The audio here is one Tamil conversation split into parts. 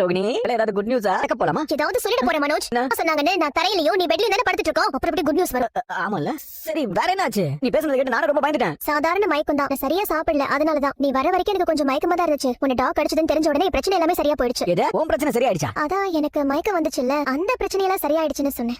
ரோகிணி இல்ல ஏதாவது குட் நியூஸா கேட்க போலாமா? ஏதாவது போறேன் மனோஜ்? சொன்னாங்கன்னு நான் தரையிலயோ நீ பெட்லயும் தானே படுத்துட்டு இருக்கோம். அப்புறம் எப்படி குட் நியூஸ் வரும்? ஆமால சரி வேற என்னாச்சு? நீ பேசுனது கேட்டு நானும் ரொம்ப பயந்துட்டேன். சாதாரண மயக்கம் தான். சரியா சாப்பிடல. அதனாலதான். நீ வர வரைக்கும் எனக்கு கொஞ்சம் மயக்கமா தான் இருந்துச்சு. உன்னை டாக் அடிச்சதுன்னு தெரிஞ்ச உடனே பிரச்சனை எல்லாமே சரியா போயிடுச்சு. எது? உன் பிரச்சனை சரியாயிடுச்சா? அதான் எனக்கு மயக்கம் வந்துச்சுல்ல. அந்த பிரச்சனையெல்லாம் சரியாயிடுச்சுன்னு சொன்னேன்.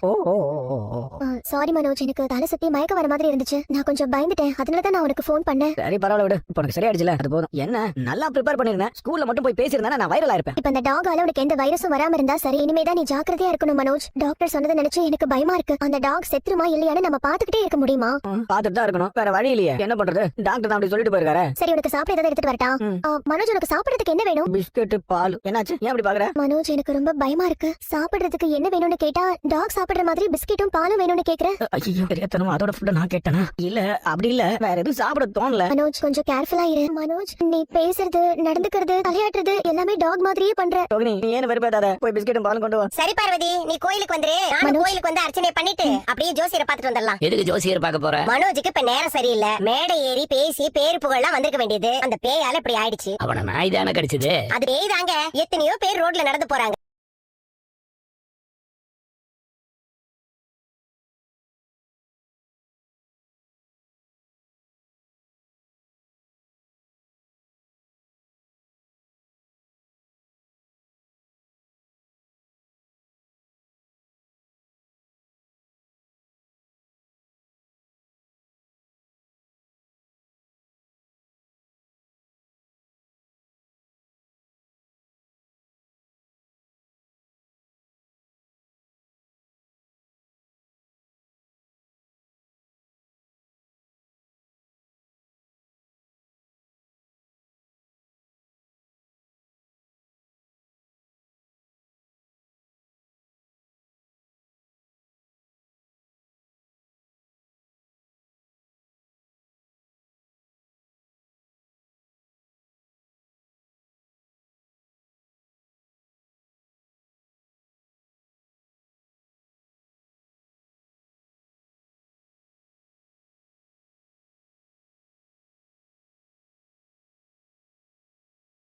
சாரி மனோஜ். எனக்கு தலை சுத்தி மயக்கம் வர மாதிரி இருந்துச்சு. நான் கொஞ்சம் பயந்துட்டேன். அதனால தான் நான் உனக்கு ஃபோன் பண்ணேன். சரி பரவாயில்ல விடு. இப்போ உனக்கு சரியாயிடுச்சுல அது போதும். என்ன? நல்லா ப்ரிப்பேர் பண்ணிருந்தேன். ஸ்கூல்ல மட்டும் போய் பேசியிருந்தா நான் வைரலா இருப்பேன். இப்ப அந்த டாகால உனக்கு எந்த வைரஸும் வராம இருந்தா சரி இனிமே தான் நீ ஜாக்கிரதையா இருக்கணும் மனோஜ். டாக்டர் சொன்னதை நினைச்சு எனக்கு பயமா இருக்கு. அந்த டாக் செத்துருமா இல்லையான்னு நம்ம பாத்துக்கிட்டே இருக்க முடியுமா? பாத்துட்டு தான் இருக்கணும். வேற வழி இல்லையே. என்ன பண்றது? டாக்டர் தான் அப்படி சொல்லிட்டு போயிருக்காரு. சரி உனக்கு சாப்பிட ஏதாவது எடுத்துட்டு வரட்டா? மனோஜ் உனக்கு சாப்பிடறதுக்கு என்ன வேணும்? பிஸ்கட் பால். என்னாச்சு? ஏன் அப்படி பாக்குற மனோஜ் எனக்கு ரொம்ப பயமா இருக்கு. சாப்பிடுறதுக்கு என்ன வேணும்னு கேட்டா டாக் சாப்பிடுற மாதிரி பிஸ்கெட்டும் பாலும் வேணும்னு கேக்குற. ஐயோ தெரியாதனமா அதோட ஃபுட்ட நான் கேட்டேனா? இல்ல அப்படி இல்ல. வேற எதுவும் சாப்பிட தோணல. மனோஜ் கொஞ்சம் கேர்ஃபுல்லா இரு. மனோஜ் நீ பேசுறது நடந்துக்கிறது தலையாட்டுறது எல்லாமே டாக் மாதிரியே பண்ற. ரோகிணி நீ ஏன் வெறுப்பேதாத போய் பிஸ்கட்டும் பாலும் கொண்டு வா. சரி பார்வதி நீ கோயிலுக்கு வந்துரு. நானும். கோயிலுக்கு வந்து அர்ச்சனை பண்ணிட்டு அப்படியே ஜோசியரை பாத்துட்டு வந்துடலாம். எதுக்கு ஜோசியர் பார்க்க போற? மனோஜுக்கு இப்ப நேரம் சரியில்லை. மேடை ஏறி பேசி பேரு புகழ்லாம் வந்திருக்க வேண்டியது. அந்த பேயால இப்படி ஆயிடுச்சு. அவன நாய் தானே கடிச்சது. அது பேய் தாங்க. எத்தனையோ பேர் ரோட்ல நடந்து போறாங்க.